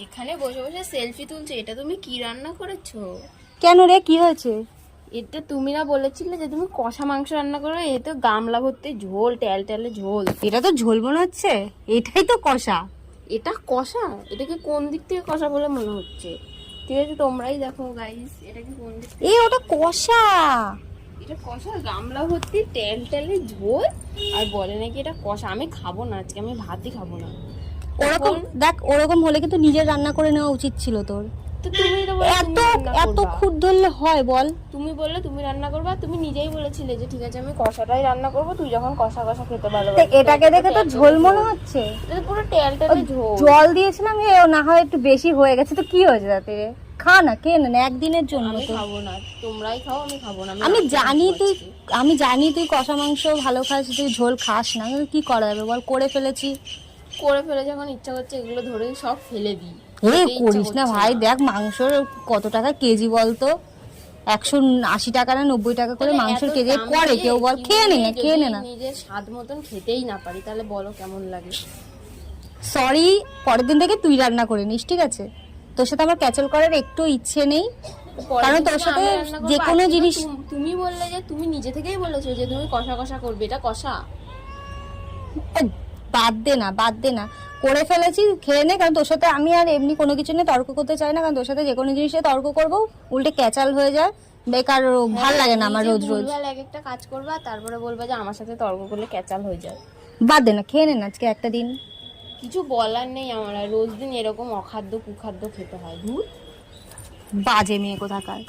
এখানে বসে বসে সেলফি তুলছো এটা তুমি কি রান্না করেছ? কেন রে কি হয়েছে? এটা তুমি না বলেছিলে যে তুমি কষা মাংস রান্না করো এ তো গামলা ভর্তি ঝোল ট্যাল ট্যালে ঝোল। এটা তো ঝোল মনে হচ্ছে এটাই তো কষা। এটা কষা? এটাকে কোন দিক থেকে কষা বলে মনে হচ্ছে? ঠিক আছে তোমরাই দেখো গাইস এটাকে কোন দিক থেকে এ ওটা কষা। এটা কষা গামলা ভর্তি ট্যাল ট্যালে ঝোল আর বলে নাকি এটা কষা। আমি খাব না আজকে আমি ভাতই খাব না। ওরকম দেখ ওরকম হলে কিন্তু নিজের রান্না করে নেওয়া উচিত ছিল তোর। তো তুমি তো এত এত খুদ ধরলে হয় বল। তুমি বললে তুমি রান্না করবা তুমি নিজেই বলেছিলে যে ঠিক আছে আমি কষাটাই রান্না করব তুই যখন কষা কষা খেতে তো এটাকে দেখে তো ঝোল মনে হচ্ছে। পুরো ঝোল। জল দিয়েছিলাম এ না হয় একটু বেশি হয়ে গেছে তো কি হয়েছে তাতে? খা না কে না একদিনের জন্য আমি খাব না তোমরাই খাও আমি খাব না আমি জানি তুই আমি জানি তুই কষা মাংস ভালো খাস তুই ঝোল খাস না কি করা যাবে বল করে ফেলেছি। করে ফেলে যখন ইচ্ছা করছে এগুলো ধরে সব ফেলে দিই। ইচ্ছা করিস না ভাই দেখ মাংসর কত টাকা কেজি বলতো? একশো আশি টাকা না নব্বই টাকা করে মাংসের কেজি করে কেউ বল খেয়ে নে না খেয়ে নে না। নিজের স্বাদ মতন খেতেই না পারি তাহলে বলো কেমন লাগে? সরি পরের দিন থেকে তুই রান্না করে নিস ঠিক আছে? তোর সাথে আমার ক্যাচেল করার একটু ইচ্ছে নেই কারণ তোর সাথে যে কোনো জিনিস- তুমি বললে যে তুমি নিজে থেকেই বলেছ যে তুমি কষা কষা করবে এটা কষা? বাদ দে না বাদ দে না। করে ফেলেছি খেয়ে নে কারণ তোর সাথে আমি আর এমনি কোনো কিছু নিয়ে তর্ক করতে চাই না কারণ তোর সাথে যে কোনো জিনিসে তর্ক করব উল্টে ক্যাচাল হয়ে যায়। বেকার ভালো লাগে না আমার রোজ রোজ। এক একটা কাজ করবা তারপরে বলবা যে আমার সাথে তর্ক করলে ক্যাচাল হয়ে যায়। বাদ দে না খেয়ে নে না আজকে একটা দিন। কিছু বলার নেই আমার রোজ দিন এরকম অখাদ্য কুখাদ্য খেতে হয়। ধুর। বাজে মেয়ে কোথাকার।